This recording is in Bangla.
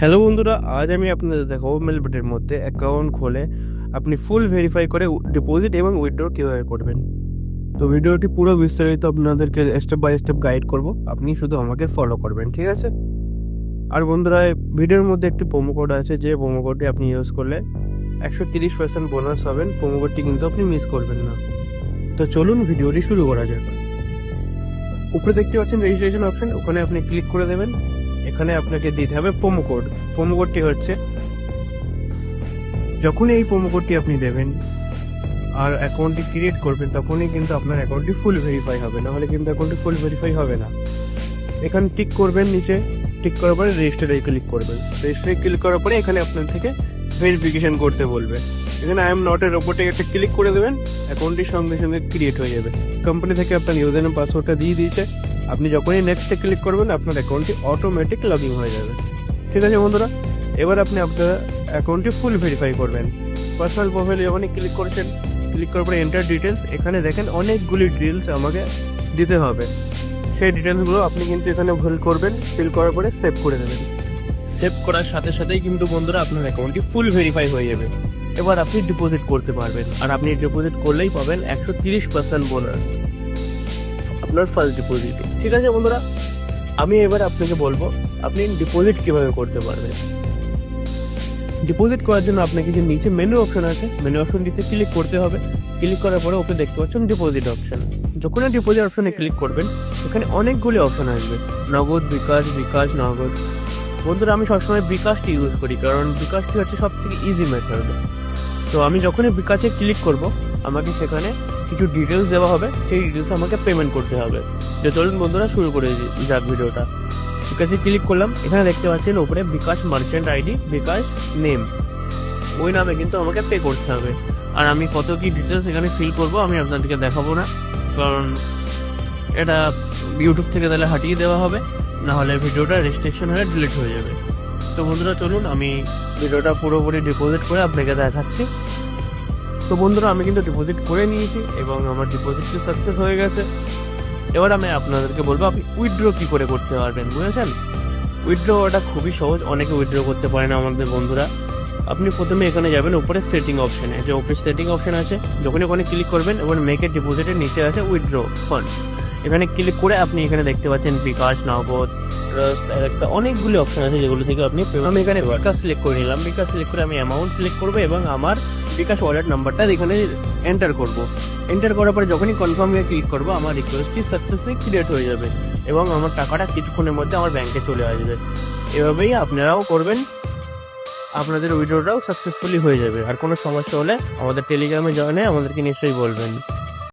হ্যালো বন্ধুরা, আজ আমি আপনাদের দেখাবো মেলবেটের মধ্যে অ্যাকাউন্ট খোলে আপনি ফুল ভেরিফাই করে ডিপোজিট এবং উইথড্র কীভাবে করবেন। তো ভিডিওটি পুরো বিস্তারিত আপনাদেরকে স্টেপ বাই স্টেপ গাইড করব। আপনি শুধু আমাকে ফলো করবেন, ঠিক আছে? আর বন্ধুরা ভিডিওর মধ্যে একটি প্রোমো কোড আছে, যে প্রোমো কোডটি আপনি ইউজ করলে একশো তিরিশ পার্সেন্ট বোনাস পাবেন। প্রোমো কোডটি কিন্তু আপনি মিস করবেন না। তো চলুন ভিডিওটি শুরু করা যাক। উপরে দেখতে পাচ্ছেন রেজিস্ট্রেশন অপশন ওখানে আপনি ক্লিক করে দেবেন। এখানে আপনাকে দিতে হবে প্রোমো কোড প্রোমো কোডটি হচ্ছে, যখনই এই প্রোমো কোডটি আপনি দেবেন আর অ্যাকাউন্টটি ক্রিয়েট করবেন, তখনই কিন্তু আপনার অ্যাকাউন্টটি ফুল ভেরিফাই হবে। না হলে কিন্তু অ্যাকাউন্টটি ফুল ভেরিফাই হবে না। এখানে টিক করবেন নিচে টিক করার পরে রেজিস্টারে ক্লিক করবেন। রেজিস্টারে ক্লিক করার পরে এখানে আপনার থেকে ভেরিফিকেশন করতে বলবে। এখানে আই এম নট এর ওপরটা একটা ক্লিক করে দেবেন অ্যাকাউন্টটি সঙ্গে সঙ্গে ক্রিয়েট হয়ে যাবে। কোম্পানি থেকে আপনার ইউজার নেম পাসওয়ার্ডটা দিয়ে দিয়েছে। আপনি যখনই নেক্সটে ক্লিক করবেন, আপনার অ্যাকাউন্টটি অটোমেটিক লগ ইন হয়ে যাবে। ঠিক আছে বন্ধুরা? এবার আপনি আপনার অ্যাকাউন্টটি ফুল ভেরিফাই করবেন। পার্সোনাল প্রোফাইলে যখনই ক্লিক করছেন ক্লিক করার পরে এন্টার ডিটেলস এখানে দেখেন অনেকগুলি ডিটেলস আমাকে দিতে হবে। সেই ডিটেলসগুলো আপনি কিন্তু এখানে ভুল করবেন ফিল করার পরে সেভ করে দেবেন। সেভ করার সাথে সাথেই কিন্তু বন্ধুরা আপনার অ্যাকাউন্টটি ফুল ভেরিফাই হয়ে যাবে। এবার আপনি ডিপোজিট করতে পারবেন। আর আপনি ডিপোজিট করলেই পাবেন একশো তিরিশ পার্সেন্ট বোনাস আপনার ফার্স্ট ডিপোজিটে ঠিক আছে বন্ধুরা? আমি এবার আপনাকে বলব, আপনি ডিপোজিট কীভাবে করতে পারবেন? ডিপোজিট করার জন্য আপনাকে যে নিচে মেনু অপশন আছে মেনু অপশনটিতে ক্লিক করতে হবে। ক্লিক করার পরে ওপরে দেখতে পাচ্ছেন ডিপোজিট অপশন যখনই ডিপোজিট অপশনে ক্লিক করবেন ওখানে অনেকগুলি অপশন আসবে। নগদ, বিকাশ বিকাশ, নগদ। বন্ধুরা, আমি সবসময় বিকাশটি ইউজ করি, কারণ বিকাশটি হচ্ছে সব থেকে ইজি মেথড তো আমি যখনই বিকাশে ক্লিক করব, আমাকে সেখানে কিছু ডিটেলস দেওয়া হবে, সেই ডিটেলস আমাকে পেমেন্ট করতে হবে। যে চলুন বন্ধুরা, শুরু করে যাক ভিডিওটা। বিকাশে ক্লিক করলাম। এখানে দেখতে পাচ্ছেন উপরে bKash merchant ID bKash name ওই নামে কিন্তু আমাকে পে করতে হবে। আর আমি কত কি ডিটেলস এখানে ফিল করব, আমি আপনাদেরকে দেখাবো না। কারণ এটা ইউটিউব থেকে তাহলে হাটিয়ে দেওয়া হবে, না হলে ভিডিওটা রেস্ট্রিকশন হয়ে ডিলিট হয়ে যাবে। তো বন্ধুরা, চলুন, আমি ভিডিওটা পুরোপুরি ডিপোজিট করে আপনাকে দেখাচ্ছি। তো বন্ধুরা, আমি কিন্তু ডিপোজিট করে নিয়েছি এবং আমার ডিপোজিটটি সাকসেস হয়ে গেছে। এবার আমি আপনাদেরকে বলব, আপনি উইথড্র কি করে করতে পারবেন, বুঝেছেন? উইথড্র ওটা খুবই সহজ, অনেকে উইথড্র করতে পারে না আমাদের বন্ধুরা। আপনি প্রথমে এখানে যাবেন, উপরে সেটিং অপশনে যে উপরে সেটিং অপশন আছে যখন ওখানে ক্লিক করবেন, এবার মেকের ডিপোজিটের নিচে আছে উইথড্র ফান্ড এখানে ক্লিক করে আপনি এখানে দেখতে পাচ্ছেন বিকাশ নগদ ট্রাস্ট অ্যালেক্সা অনেকগুলি অপশন আছে যেগুলো থেকে আপনি আমি এখানে বিকাশ সিলেক্ট করে নিলাম। বিকাশ সিলেক্ট করে আমি অ্যামাউন্ট সিলেক্ট করব এবং আমার বিকাশ ওয়ালেট নাম্বারটা এখানে এন্টার করব। এন্টার করার পরে যখনই কনফার্মে ক্লিক করব আমার রিকোয়েস্টটি সাকসেসফুলি ক্রিয়েট হয়ে যাবে এবং আমার টাকাটা কিছুক্ষণের মধ্যে আমার ব্যাংকে চলে আসবে। এভাবেই আপনারাও করবেন। আপনাদের উইড্রোটাও সাকসেসফুলি হয়ে যাবে। আর কোনো সমস্যা হলে আমাদের টেলিগ্রামে জয়েনে আমাদেরকে নিশ্চয়ই বলবেন।